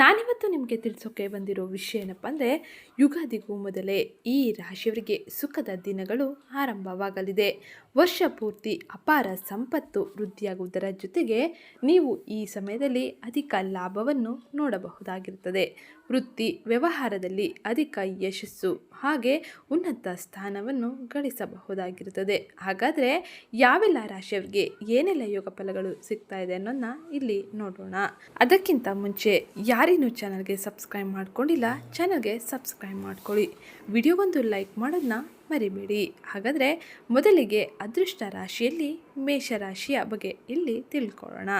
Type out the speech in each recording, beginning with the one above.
ನಾನಿವತ್ತು ನಿಮಗೆ ತಿಳಿಸೋಕೆ ಬಂದಿರೋ ವಿಷಯ ಏನಪ್ಪ ಅಂದರೆ, ಯುಗಾದಿಗೂ ಮೊದಲೇ ಈ ರಾಶಿಯವರಿಗೆ ಸುಖದ ದಿನಗಳು ಆರಂಭವಾಗಲಿದೆ. ವರ್ಷ ಪೂರ್ತಿ ಅಪಾರ ಸಂಪತ್ತು ವೃದ್ಧಿಯಾಗುವುದರ ಜೊತೆಗೆ ನೀವು ಈ ಸಮಯದಲ್ಲಿ ಅಧಿಕ ಲಾಭವನ್ನು ನೋಡಬಹುದಾಗಿರುತ್ತದೆ. ವೃತ್ತಿ ವ್ಯವಹಾರದಲ್ಲಿ ಅಧಿಕ ಯಶಸ್ಸು ಹಾಗೆ ಉನ್ನತ ಸ್ಥಾನವನ್ನು ಗಳಿಸಬಹುದಾಗಿರುತ್ತದೆ. ಹಾಗಾದರೆ ಯಾವೆಲ್ಲ ರಾಶಿಯವರಿಗೆ ಏನೆಲ್ಲ ಯೋಗ ಫಲಗಳು ಸಿಗ್ತಾ ಇದೆ ಅನ್ನೋದನ್ನ ಇಲ್ಲಿ ನೋಡೋಣ. ಅದಕ್ಕಿಂತ ಮುಂಚೆ ಯಾರಿನ್ನೂ ಚಾನಲ್ಗೆ ಸಬ್ಸ್ಕ್ರೈಬ್ ಮಾಡ್ಕೊಂಡಿಲ್ಲ ಚಾನಲ್ಗೆ ಸಬ್ಸ್ಕ್ರೈಬ್ ಮಾಡ್ಕೊಳ್ಳಿ. ವಿಡಿಯೋಗೊಂದು ಲೈಕ್ ಮಾಡೋದನ್ನ ಮರಿಬೇಡಿ. ಹಾಗಾದರೆ ಮೊದಲಿಗೆ ಅದೃಷ್ಟ ರಾಶಿಯಲ್ಲಿ ಮೇಷರಾಶಿಯ ಬಗ್ಗೆ ಇಲ್ಲಿ ತಿಳ್ಕೊಳ್ಳೋಣ.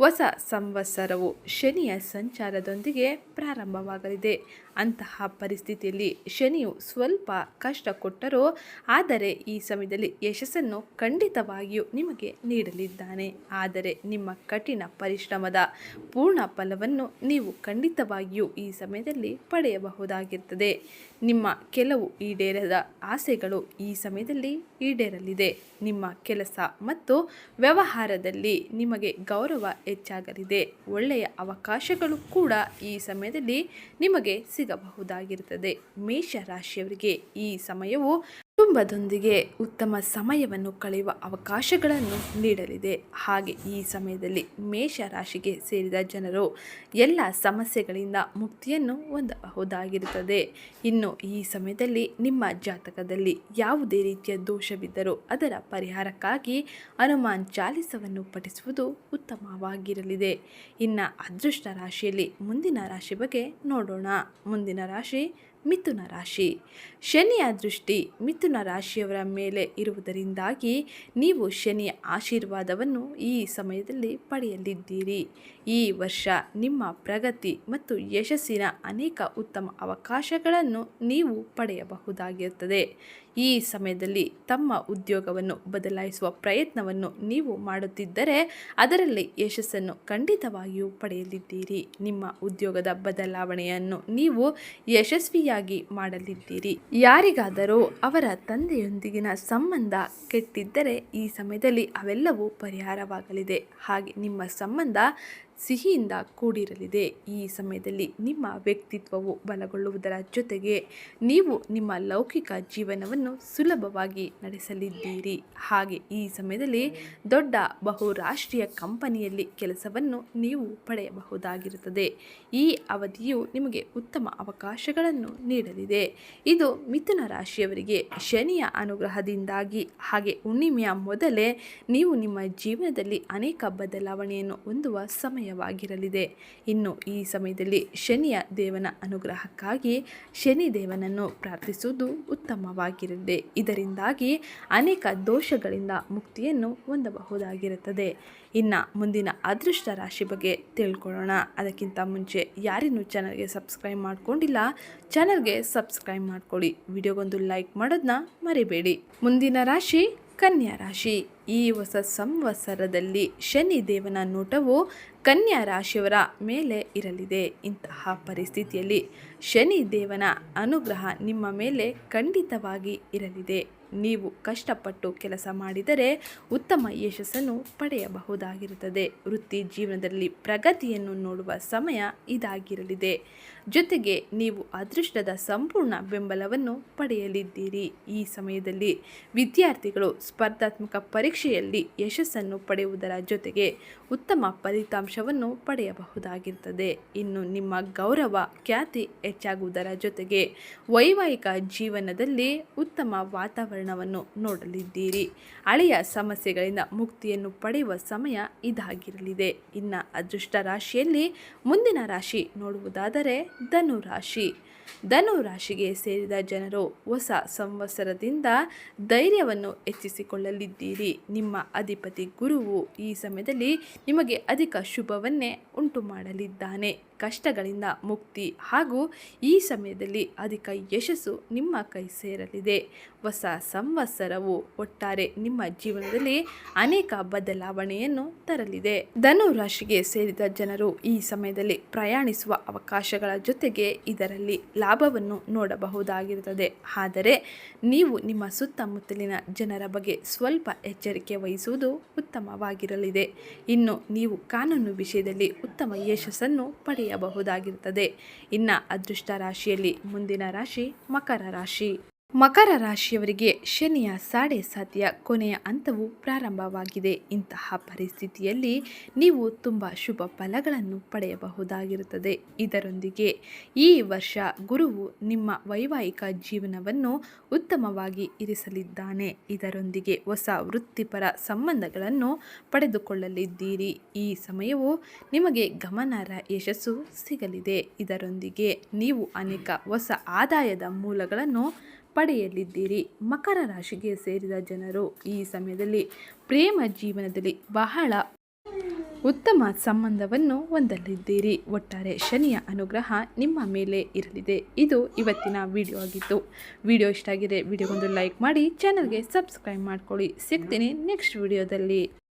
ಹೊಸ ಸಂವತ್ಸರವು ಶನಿಯ ಸಂಚಾರದೊಂದಿಗೆ ಪ್ರಾರಂಭವಾಗಲಿದೆ. ಅಂತಹ ಪರಿಸ್ಥಿತಿಯಲ್ಲಿ ಶನಿಯು ಸ್ವಲ್ಪ ಕಷ್ಟ ಕೊಟ್ಟರೂ, ಆದರೆ ಈ ಸಮಯದಲ್ಲಿ ಯಶಸ್ಸನ್ನು ಖಂಡಿತವಾಗಿಯೂ ನಿಮಗೆ ನೀಡಲಿದ್ದಾನೆ. ಆದರೆ ನಿಮ್ಮ ಕಠಿಣ ಪರಿಶ್ರಮದ ಪೂರ್ಣ ಫಲವನ್ನು ನೀವು ಖಂಡಿತವಾಗಿಯೂ ಈ ಸಮಯದಲ್ಲಿ ಪಡೆಯಬಹುದಾಗಿರುತ್ತದೆ. ನಿಮ್ಮ ಕೆಲವು ಈಡೇರದ ಆಸೆಗಳು ಈ ಸಮಯದಲ್ಲಿ ಈಡೇರಲಿದೆ. ನಿಮ್ಮ ಕೆಲಸ ಮತ್ತು ವ್ಯವಹಾರದಲ್ಲಿ ನಿಮಗೆ ಗೌರವ ಹೆಚ್ಚಾಗಲಿದೆ. ಒಳ್ಳೆಯ ಅವಕಾಶಗಳು ಕೂಡ ಈ ಸಮಯದಲ್ಲಿ ನಿಮಗೆ ಸಿಗಬಹುದಾಗಿರುತ್ತದೆ. ಮೇಷ ರಾಶಿಯವರಿಗೆ ಈ ಸಮಯವು ಕುಟುಂಬದೊಂದಿಗೆ ಉತ್ತಮ ಸಮಯವನ್ನು ಕಳೆಯುವ ಅವಕಾಶಗಳನ್ನು ನೀಡಲಿದೆ. ಹಾಗೆ ಈ ಸಮಯದಲ್ಲಿ ಮೇಷ ರಾಶಿಗೆ ಸೇರಿದ ಜನರು ಎಲ್ಲ ಸಮಸ್ಯೆಗಳಿಂದ ಮುಕ್ತಿಯನ್ನು ಹೊಂದಬಹುದಾಗಿರುತ್ತದೆ. ಇನ್ನು ಈ ಸಮಯದಲ್ಲಿ ನಿಮ್ಮ ಜಾತಕದಲ್ಲಿ ಯಾವುದೇ ರೀತಿಯ ದೋಷವಿದ್ದರೂ ಅದರ ಪರಿಹಾರಕ್ಕಾಗಿ ಹನುಮಾನ್ ಚಾಲಿಸವನ್ನು ಪಠಿಸುವುದು ಉತ್ತಮವಾಗಿರಲಿದೆ. ಇನ್ನು ಅದೃಷ್ಟ ರಾಶಿಯಲ್ಲಿ ಮುಂದಿನ ರಾಶಿ ಬಗ್ಗೆ ನೋಡೋಣ. ಮುಂದಿನ ರಾಶಿ ಮಿಥುನ ರಾಶಿ. ಶನಿಯ ದೃಷ್ಟಿ ಮಿಥುನ ರಾಶಿಯವರ ಮೇಲೆ ಇರುವುದರಿಂದಾಗಿ ನೀವು ಶನಿಯ ಆಶೀರ್ವಾದವನ್ನು ಈ ಸಮಯದಲ್ಲಿ ಪಡೆಯಲಿದ್ದೀರಿ. ಈ ವರ್ಷ ನಿಮ್ಮ ಪ್ರಗತಿ ಮತ್ತು ಯಶಸ್ಸಿನ ಅನೇಕ ಉತ್ತಮ ಅವಕಾಶಗಳನ್ನು ನೀವು ಪಡೆಯಬಹುದಾಗಿರುತ್ತದೆ. ಈ ಸಮಯದಲ್ಲಿ ತಮ್ಮ ಉದ್ಯೋಗವನ್ನು ಬದಲಾಯಿಸುವ ಪ್ರಯತ್ನವನ್ನು ನೀವು ಮಾಡುತ್ತಿದ್ದರೆ ಅದರಲ್ಲಿ ಯಶಸ್ಸನ್ನು ಖಂಡಿತವಾಗಿಯೂ ಪಡೆಯಲಿದ್ದೀರಿ. ನಿಮ್ಮ ಉದ್ಯೋಗದ ಬದಲಾವಣೆಯನ್ನು ನೀವು ಯಶಸ್ವಿಯಾಗಿ ಮಾಡಲಿದ್ದೀರಿ. ಯಾರಿಗಾದರೂ ಅವರ ತಂದೆಯೊಂದಿಗಿನ ಸಂಬಂಧ ಕೆಟ್ಟಿದ್ದರೆ ಈ ಸಮಯದಲ್ಲಿ ಅವೆಲ್ಲವೂ ಪರಿಹಾರವಾಗಲಿದೆ. ಹಾಗೆ ನಿಮ್ಮ ಸಂಬಂಧ ಸಿಹಿಯಿಂದ ಕೂಡಿರಲಿದೆ. ಈ ಸಮಯದಲ್ಲಿ ನಿಮ್ಮ ವ್ಯಕ್ತಿತ್ವವು ಬಲಗೊಳ್ಳುವುದರ ಜೊತೆಗೆ ನೀವು ನಿಮ್ಮ ಲೌಕಿಕ ಜೀವನವನ್ನು ಸುಲಭವಾಗಿ ನಡೆಸಲಿದ್ದೀರಿ. ಹಾಗೆ ಈ ಸಮಯದಲ್ಲಿ ದೊಡ್ಡ ಬಹುರಾಷ್ಟ್ರೀಯ ಕಂಪನಿಯಲ್ಲಿ ಕೆಲಸವನ್ನು ನೀವು ಪಡೆಯಬಹುದಾಗಿರುತ್ತದೆ. ಈ ಅವಧಿಯು ನಿಮಗೆ ಉತ್ತಮ ಅವಕಾಶಗಳನ್ನು ನೀಡಲಿದೆ. ಇದು ಮಿಥುನ ರಾಶಿಯವರಿಗೆ ಶನಿಯ ಅನುಗ್ರಹದಿಂದಾಗಿ, ಹಾಗೆ ಹುಣ್ಣಿಮೆಯ ಮೊದಲೇ ನೀವು ನಿಮ್ಮ ಜೀವನದಲ್ಲಿ ಅನೇಕ ಬದಲಾವಣೆಯನ್ನು ಹೊಂದುವ ಸಮಯವಾಗಿರಲಿದೆ ಇನ್ನು ಈ ಸಮಯದಲ್ಲಿ ಶನಿಯ ದೇವನ ಅನುಗ್ರಹಕ್ಕಾಗಿ ಶನಿ ದೇವನನ್ನು ಪ್ರಾರ್ಥಿಸುವುದು ಉತ್ತಮವಾಗಿರಲಿದೆ. ಇದರಿಂದಾಗಿ ಅನೇಕ ದೋಷಗಳಿಂದ ಮುಕ್ತಿಯನ್ನು ಹೊಂದಬಹುದಾಗಿರುತ್ತದೆ. ಇನ್ನು ಮುಂದಿನ ಅದೃಷ್ಟ ರಾಶಿ ಬಗ್ಗೆ ತಿಳ್ಕೊಳ್ಳೋಣ. ಅದಕ್ಕಿಂತ ಮುಂಚೆ ಯಾರಿನ್ನೂ ಚಾನಲ್ಗೆ ಸಬ್ಸ್ಕ್ರೈಬ್ ಮಾಡ್ಕೊಂಡಿಲ್ಲ ಚಾನಲ್ಗೆ ಸಬ್ಸ್ಕ್ರೈಬ್ ಮಾಡ್ಕೊಳ್ಳಿ. ವಿಡಿಯೋಗೊಂದು ಲೈಕ್ ಮಾಡೋದನ್ನ ಮರಿಬೇಡಿ. ಮುಂದಿನ ರಾಶಿ ಕನ್ಯಾ ರಾಶಿ ಈ ಹೊಸ ಸಂವತ್ಸರದಲ್ಲಿ ಶನಿ ದೇವನ ನೋಟವು ಕನ್ಯಾ ರಾಶಿಯವರ ಮೇಲೆ ಇರಲಿದೆ. ಇಂತಹ ಪರಿಸ್ಥಿತಿಯಲ್ಲಿ ಶನಿ ದೇವನ ಅನುಗ್ರಹ ನಿಮ್ಮ ಮೇಲೆ ಖಂಡಿತವಾಗಿ ಇರಲಿದೆ. ನೀವು ಕಷ್ಟಪಟ್ಟು ಕೆಲಸ ಮಾಡಿದರೆ ಉತ್ತಮ ಯಶಸ್ಸನ್ನು ಪಡೆಯಬಹುದಾಗಿರುತ್ತದೆ. ವೃತ್ತಿ ಜೀವನದಲ್ಲಿ ಪ್ರಗತಿಯನ್ನು ನೋಡುವ ಸಮಯ ಇದಾಗಿರಲಿದೆ. ಜೊತೆಗೆ ನೀವು ಅದೃಷ್ಟದ ಸಂಪೂರ್ಣ ಬೆಂಬಲವನ್ನು ಪಡೆಯಲಿದ್ದೀರಿ. ಈ ಸಮಯದಲ್ಲಿ ವಿದ್ಯಾರ್ಥಿಗಳು ಸ್ಪರ್ಧಾತ್ಮಕ ಪರೀಕ್ಷೆಯಲ್ಲಿ ಯಶಸ್ಸನ್ನು ಪಡೆಯುವುದರ ಜೊತೆಗೆ ಉತ್ತಮ ಫಲಿತಾಂಶವನ್ನು ಪಡೆಯಬಹುದಾಗಿರುತ್ತದೆ. ಇನ್ನು ನಿಮ್ಮ ಗೌರವ, ಖ್ಯಾತಿ ಹೆಚ್ಚಾಗುವುದರ ಜೊತೆಗೆ ವೈವಾಹಿಕ ಜೀವನದಲ್ಲಿ ಉತ್ತಮ ವಾತಾವರಣವನ್ನು ನೋಡಲಿದ್ದೀರಿ. ಹಳೆಯ ಸಮಸ್ಯೆಗಳಿಂದ ಮುಕ್ತಿಯನ್ನು ಪಡೆಯುವ ಸಮಯ ಇದಾಗಿರಲಿದೆ. ಇನ್ನು ಅದೃಷ್ಟ ರಾಶಿಯಲ್ಲಿ ಮುಂದಿನ ರಾಶಿ ನೋಡುವುದಾದರೆ ಧನು ರಾಶಿ ಧನು ರಾಶಿಗೆ ಸೇರಿದ ಜನರು ಹೊಸ ಸಂವತ್ಸರದಿಂದ ಧೈರ್ಯವನ್ನು ಹೆಚ್ಚಿಸಿಕೊಳ್ಳಲಿದ್ದೀರಿ. ನಿಮ್ಮ ಅಧಿಪತಿ ಗುರುವು ಈ ಸಮಯದಲ್ಲಿ ನಿಮಗೆ ಅಧಿಕ ಶುಭವನ್ನೇ ಉಂಟು ಮಾಡಲಿದ್ದಾನೆ ಕಷ್ಟಗಳಿಂದ ಮುಕ್ತಿ ಹಾಗೂ ಈ ಸಮಯದಲ್ಲಿ ಅಧಿಕ ಯಶಸ್ಸು ನಿಮ್ಮ ಕೈ ಸೇರಲಿದೆ. ಹೊಸ ಸಂವತ್ಸರವು ಒಟ್ಟಾರೆ ನಿಮ್ಮ ಜೀವನದಲ್ಲಿ ಅನೇಕ ಬದಲಾವಣೆಯನ್ನು ತರಲಿದೆ. ಧನು ರಾಶಿಗೆ ಸೇರಿದ ಜನರು ಈ ಸಮಯದಲ್ಲಿ ಪ್ರಯಾಣಿಸುವ ಅವಕಾಶಗಳ ಜೊತೆಗೆ ಇದರಲ್ಲಿ ಲಾಭವನ್ನು ನೋಡಬಹುದಾಗಿರುತ್ತದೆ. ಆದರೆ ನೀವು ನಿಮ್ಮ ಸುತ್ತಮುತ್ತಲಿನ ಜನರ ಬಗ್ಗೆ ಸ್ವಲ್ಪ ಎಚ್ಚರಿಕೆ ವಹಿಸುವುದು ಉತ್ತಮವಾಗಿರಲಿದೆ. ಇನ್ನು ನೀವು ಕಾನೂನು ವಿಷಯದಲ್ಲಿ ಉತ್ತಮ ಯಶಸ್ಸನ್ನು ಪಡೆಯಬಹುದಾಗಿರುತ್ತದೆ. ಇನ್ನು ಅದೃಷ್ಟ ರಾಶಿಯಲ್ಲಿ ಮುಂದಿನ ರಾಶಿ ಮಕರ ರಾಶಿ. ಮಕರ ರಾಶಿಯವರಿಗೆ ಶನಿಯ ಸಾಡೆ ಸಾತಿಯ ಕೊನೆಯ ಹಂತವು ಪ್ರಾರಂಭವಾಗಿದೆ. ಇಂತಹ ಪರಿಸ್ಥಿತಿಯಲ್ಲಿ ನೀವು ತುಂಬ ಶುಭ ಫಲಗಳನ್ನು ಪಡೆಯಬಹುದಾಗಿರುತ್ತದೆ. ಇದರೊಂದಿಗೆ ಈ ವರ್ಷ ಗುರುವು ನಿಮ್ಮ ವೈವಾಹಿಕ ಜೀವನವನ್ನು ಉತ್ತಮವಾಗಿ ಇರಿಸಲಿದ್ದಾನೆ. ಇದರೊಂದಿಗೆ ಹೊಸ ವೃತ್ತಿಪರ ಸಂಬಂಧಗಳನ್ನು ಪಡೆದುಕೊಳ್ಳಲಿದ್ದೀರಿ. ಈ ಸಮಯವು ನಿಮಗೆ ಗಮನಾರ್ಹ ಯಶಸ್ಸು ಸಿಗಲಿದೆ. ಇದರೊಂದಿಗೆ ನೀವು ಅನೇಕ ಹೊಸ ಆದಾಯದ ಮೂಲಗಳನ್ನು ಪಡೆಯಲಿದ್ದೀರಿ. ಮಕರ ರಾಶಿಗೆ ಸೇರಿದ ಜನರು ಈ ಸಮಯದಲ್ಲಿ ಪ್ರೇಮ ಜೀವನದಲ್ಲಿ ಬಹಳ ಉತ್ತಮ ಸಂಬಂಧವನ್ನು ಹೊಂದಲಿದ್ದೀರಿ. ಒಟ್ಟಾರೆ ಶನಿಯ ಅನುಗ್ರಹ ನಿಮ್ಮ ಮೇಲೆ ಇರಲಿದೆ. ಇದು ಇವತ್ತಿನ ವಿಡಿಯೋ ಆಗಿತ್ತು. ವಿಡಿಯೋ ಇಷ್ಟ ಆಗಿದೆ, ವಿಡಿಯೋಗೊಂದು ಲೈಕ್ ಮಾಡಿ, ಚಾನಲ್ಗೆ ಸಬ್ಸ್ಕ್ರೈಬ್ ಮಾಡ್ಕೊಳ್ಳಿ. ಸಿಗ್ತೀನಿ ನೆಕ್ಸ್ಟ್ ವಿಡಿಯೋದಲ್ಲಿ.